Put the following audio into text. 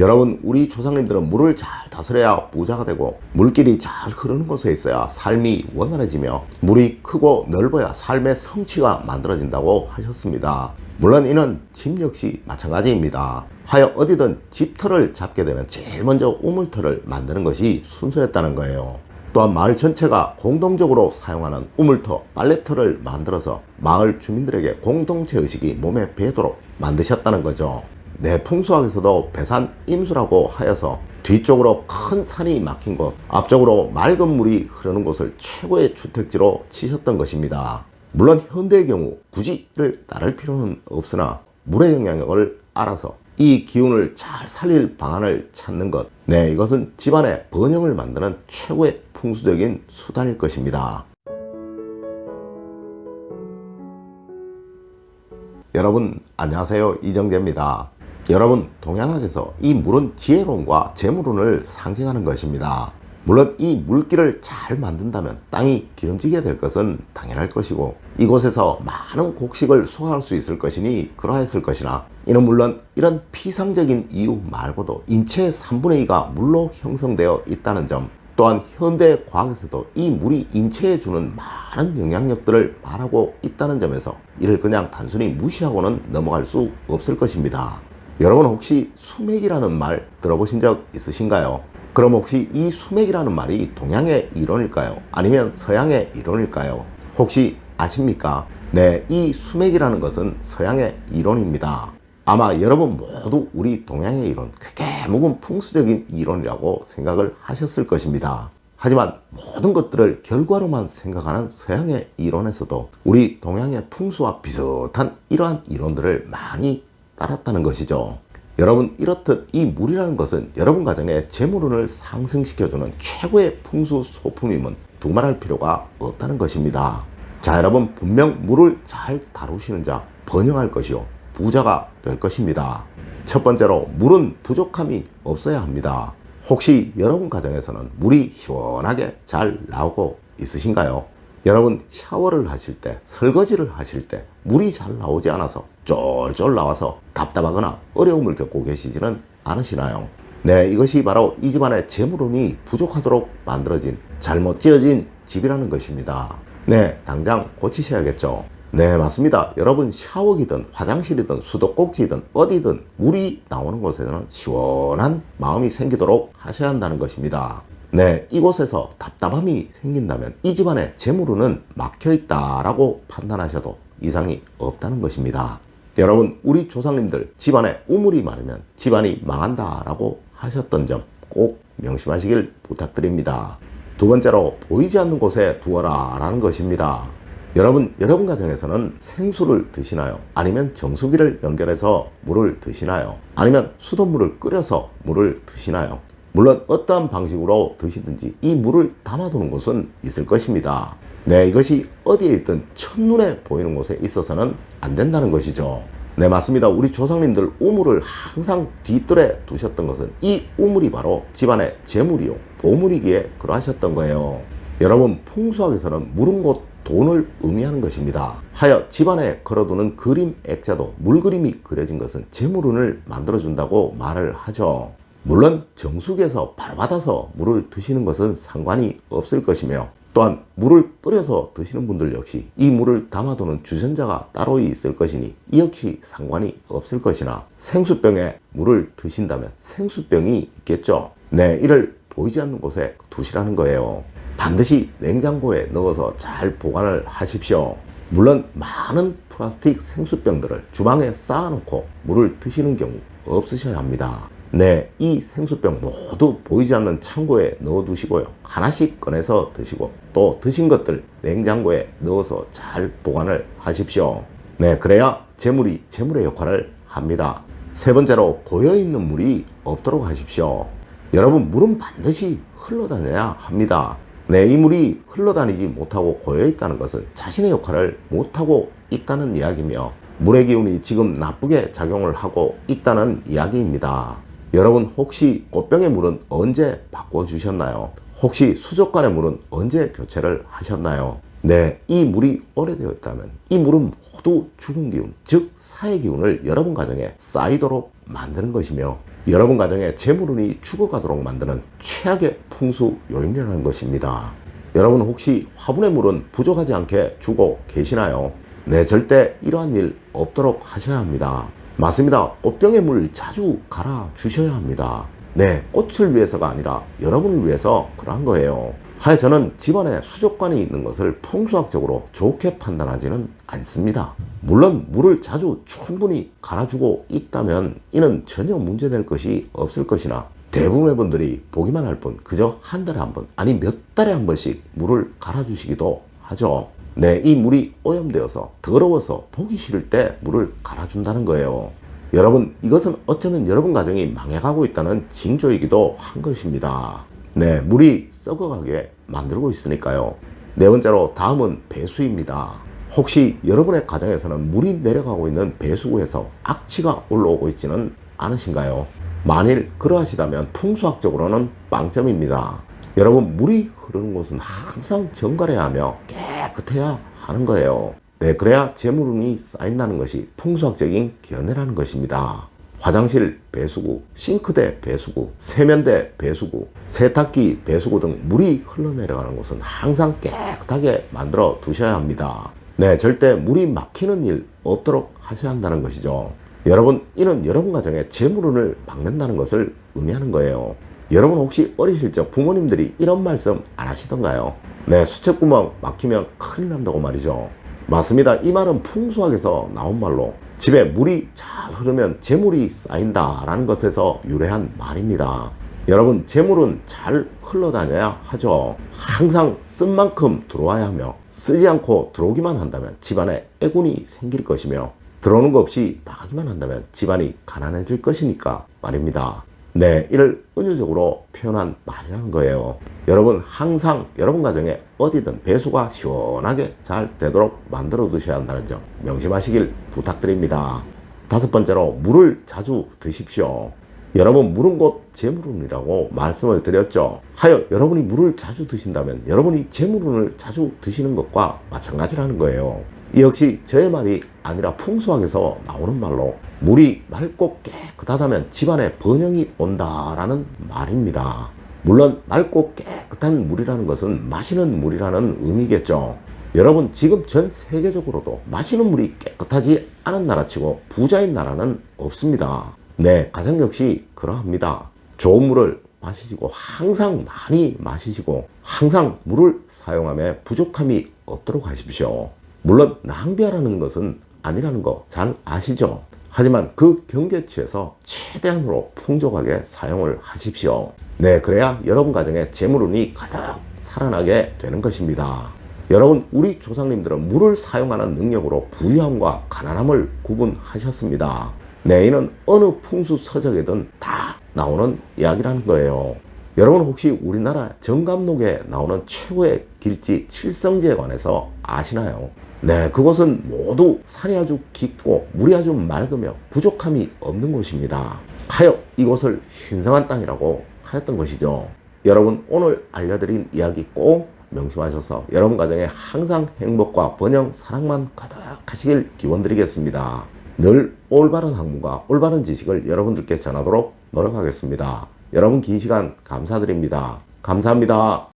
여러분 우리 조상님들은 물을 잘 다스려야 부자가 되고 물길이 잘 흐르는 곳에 있어야 삶이 원활해지며 물이 크고 넓어야 삶의 성취가 만들어진다고 하셨습니다. 물론 이는 집 역시 마찬가지입니다. 하여 어디든 집터를 잡게 되면 제일 먼저 우물터를 만드는 것이 순서였다는 거예요. 또한 마을 전체가 공동적으로 사용하는 우물터, 빨래터를 만들어서 마을 주민들에게 공동체 의식이 몸에 배도록 만드셨다는 거죠. 내 풍수학에서도 배산 임수라고 하여서 뒤쪽으로 큰 산이 막힌 곳, 앞쪽으로 맑은 물이 흐르는 곳을 최고의 주택지로 치셨던 것입니다. 물론 현대의 경우 굳이 이를 따를 필요는 없으나 물의 영향력을 알아서 이 기운을 잘 살릴 방안을 찾는 것. 네, 이것은 집안의 번영을 만드는 최고의 풍수적인 수단일 것입니다. 여러분, 안녕하세요. 이정재입니다. 여러분, 동양학에서 이 물은 지혜론과 재물운을 상징하는 것입니다. 물론 이 물길을 잘 만든다면 땅이 기름지게 될 것은 당연할 것이고 이곳에서 많은 곡식을 소화할 수 있을 것이니 그러했을 것이나 이는 물론 이런 피상적인 이유 말고도 인체의 3분의 2가 물로 형성되어 있다는 점 또한 현대 과학에서도 이 물이 인체에 주는 많은 영향력들을 말하고 있다는 점에서 이를 그냥 단순히 무시하고는 넘어갈 수 없을 것입니다. 여러분 혹시 수맥이라는 말 들어보신 적 있으신가요? 그럼 혹시 이 수맥이라는 말이 동양의 이론일까요? 아니면 서양의 이론일까요? 혹시 아십니까? 네, 이 수맥이라는 것은 서양의 이론입니다. 아마 여러분 모두 우리 동양의 이론, 꽤 묵은 풍수적인 이론이라고 생각을 하셨을 것입니다. 하지만 모든 것들을 결과로만 생각하는 서양의 이론에서도 우리 동양의 풍수와 비슷한 이러한 이론들을 많이 따랐다는 것이죠. 여러분 이렇듯 이 물이라는 것은 여러분 가정의 재물운을 상승시켜주는 최고의 풍수 소품임은 두말할 필요가 없다는 것입니다. 자 여러분 분명 물을 잘 다루시는 자 번영할 것이요 부자가 될 것입니다. 첫 번째로 물은 부족함이 없어야 합니다. 혹시 여러분 가정에서는 물이 시원하게 잘 나오고 있으신가요? 여러분 샤워를 하실 때, 설거지를 하실 때 물이 잘 나오지 않아서 쫄쫄 나와서 답답하거나 어려움을 겪고 계시지는 않으시나요? 네, 이것이 바로 이 집안의 재물운이 부족하도록 만들어진 잘못 지어진 집이라는 것입니다. 네, 당장 고치셔야겠죠. 네, 맞습니다. 여러분 샤워기든 화장실이든 수도꼭지든 어디든 물이 나오는 곳에는 시원한 마음이 생기도록 하셔야 한다는 것입니다. 네, 이곳에서 답답함이 생긴다면 이 집안의 재물운은 막혀 있다라고 판단하셔도 이상이 없다는 것입니다. 여러분, 우리 조상님들 집안에 우물이 많으면 집안이 망한다라고 하셨던 점 꼭 명심하시길 부탁드립니다. 두 번째로 보이지 않는 곳에 두어라 라는 것입니다. 여러분, 여러분 가정에서는 생수를 드시나요? 아니면 정수기를 연결해서 물을 드시나요? 아니면 수돗물을 끓여서 물을 드시나요? 물론 어떠한 방식으로 드시든지 이 물을 담아두는 곳은 있을 것입니다. 네, 이것이 어디에 있든 첫눈에 보이는 곳에 있어서는 안 된다는 것이죠. 네, 맞습니다. 우리 조상님들 우물을 항상 뒤뜰에 두셨던 것은 이 우물이 바로 집안의 재물이요. 보물이기에 그러하셨던 거예요. 여러분, 풍수학에서는 물은 곧 돈을 의미하는 것입니다. 하여 집안에 걸어두는 그림 액자도 물그림이 그려진 것은 재물운을 만들어준다고 말을 하죠. 물론 정수기에서 바로 받아서 물을 드시는 것은 상관이 없을 것이며 또한 물을 끓여서 드시는 분들 역시 이 물을 담아두는 주전자가 따로 있을 것이니 이 역시 상관이 없을 것이나 생수병에 물을 드신다면 생수병이 있겠죠. 네, 이를 보이지 않는 곳에 두시라는 거예요. 반드시 냉장고에 넣어서 잘 보관을 하십시오. 물론 많은 플라스틱 생수병들을 주방에 쌓아놓고 물을 드시는 경우 없으셔야 합니다. 네, 이 생수병 모두 보이지 않는 창고에 넣어 두시고요. 하나씩 꺼내서 드시고 또 드신 것들 냉장고에 넣어서 잘 보관을 하십시오. 네, 그래야 재물이 재물의 역할을 합니다. 세 번째로 고여 있는 물이 없도록 하십시오. 여러분, 물은 반드시 흘러다녀야 합니다. 네, 이 물이 흘러다니지 못하고 고여 있다는 것은 자신의 역할을 못하고 있다는 이야기며 물의 기운이 지금 나쁘게 작용을 하고 있다는 이야기입니다. 여러분 혹시 꽃병의 물은 언제 바꿔주셨나요? 혹시 수족관의 물은 언제 교체를 하셨나요? 네, 이 물이 오래되었다면 이 물은 모두 죽은 기운, 즉 사의 기운을 여러분 가정에 쌓이도록 만드는 것이며 여러분 가정에 재물운이 죽어가도록 만드는 최악의 풍수 요인이라는 것입니다. 여러분 혹시 화분의 물은 부족하지 않게 주고 계시나요? 네, 절대 이러한 일 없도록 하셔야 합니다. 맞습니다. 꽃병에 물 자주 갈아 주셔야 합니다. 네, 꽃을 위해서가 아니라 여러분을 위해서 그러한 거예요. 하여 저는 집안에 수족관이 있는 것을 풍수학적으로 좋게 판단하지는 않습니다. 물론 물을 자주 충분히 갈아주고 있다면 이는 전혀 문제될 것이 없을 것이나 대부분의 분들이 보기만 할 뿐 그저 한 달에 한 번 아니 몇 달에 한 번씩 물을 갈아주시기도 하죠. 네, 이 물이 오염되어서 더러워서 보기 싫을 때 물을 갈아준다는 거예요. 여러분, 이것은 어쩌면 여러분 가정이 망해가고 있다는 징조이기도 한 것입니다. 네, 물이 썩어가게 만들고 있으니까요. 네 번째로 다음은 배수입니다. 혹시 여러분의 가정에서는 물이 내려가고 있는 배수구에서 악취가 올라오고 있지는 않으신가요? 만일 그러하시다면 풍수학적으로는 빵점입니다. 여러분 물이 흐르는 곳은 항상 정갈해야 하며 깨 끗해야 하는 거예요. 네, 그래야 재물운이 쌓인다는 것이 풍수학적인 견해라는 것입니다. 화장실 배수구, 싱크대 배수구, 세면대 배수구, 세탁기 배수구 등 물이 흘러내려가는 곳은 항상 깨끗하게 만들어 두셔야 합니다. 네, 절대 물이 막히는 일 없도록 하셔야 한다는 것이죠. 여러분, 이는 여러분 가정에 재물운을 막는다는 것을 의미하는 거예요. 여러분 혹시 어리실 적 부모님들이 이런 말씀 안 하시던가요? 네, 수채구멍 막히면 큰일 난다고 말이죠. 맞습니다. 이 말은 풍수학에서 나온 말로 집에 물이 잘 흐르면 재물이 쌓인다라는 것에서 유래한 말입니다. 여러분, 재물은 잘 흘러다녀야 하죠. 항상 쓴 만큼 들어와야 하며 쓰지 않고 들어오기만 한다면 집안에 애군이 생길 것이며 들어오는 거 없이 나가기만 한다면 집안이 가난해질 것이니까 말입니다. 네, 이를 은유적으로 표현한 말이라는 거예요. 여러분, 항상 여러분 가정에 어디든 배수가 시원하게 잘 되도록 만들어 두셔야 한다는 점 명심하시길 부탁드립니다. 다섯 번째로, 물을 자주 드십시오. 여러분, 물은 곧 재물운이라고 말씀을 드렸죠. 하여 여러분이 물을 자주 드신다면 여러분이 재물운을 자주 드시는 것과 마찬가지라는 거예요. 이 역시 저의 말이 아니라 풍수학에서 나오는 말로 물이 맑고 깨끗하다면 집안에 번영이 온다라는 말입니다. 물론 맑고 깨끗한 물이라는 것은 마시는 물이라는 의미겠죠. 여러분 지금 전 세계적으로도 마시는 물이 깨끗하지 않은 나라치고 부자인 나라는 없습니다. 네, 가정 역시 그러합니다. 좋은 물을 마시시고 항상 많이 마시시고 항상 물을 사용함에 부족함이 없도록 하십시오. 물론 낭비하라는 것은 아니라는 거 잘 아시죠? 하지만 그 경계치에서 최대한으로 풍족하게 사용을 하십시오. 네, 그래야 여러분 가정에 재물운이 가득 살아나게 되는 것입니다. 여러분, 우리 조상님들은 물을 사용하는 능력으로 부유함과 가난함을 구분하셨습니다. 네, 이는 어느 풍수 서적에든 다 나오는 이야기라는 거예요. 여러분 혹시 우리나라 정감록에 나오는 최고의 길지 칠성지에 관해서 아시나요? 네, 그곳은 모두 산이 아주 깊고 물이 아주 맑으며 부족함이 없는 곳입니다. 하여 이곳을 신성한 땅이라고 하였던 것이죠. 여러분 오늘 알려드린 이야기 꼭 명심하셔서 여러분 가정에 항상 행복과 번영, 사랑만 가득하시길 기원드리겠습니다. 늘 올바른 학문과 올바른 지식을 여러분들께 전하도록 노력하겠습니다. 여러분 긴 시간 감사드립니다. 감사합니다.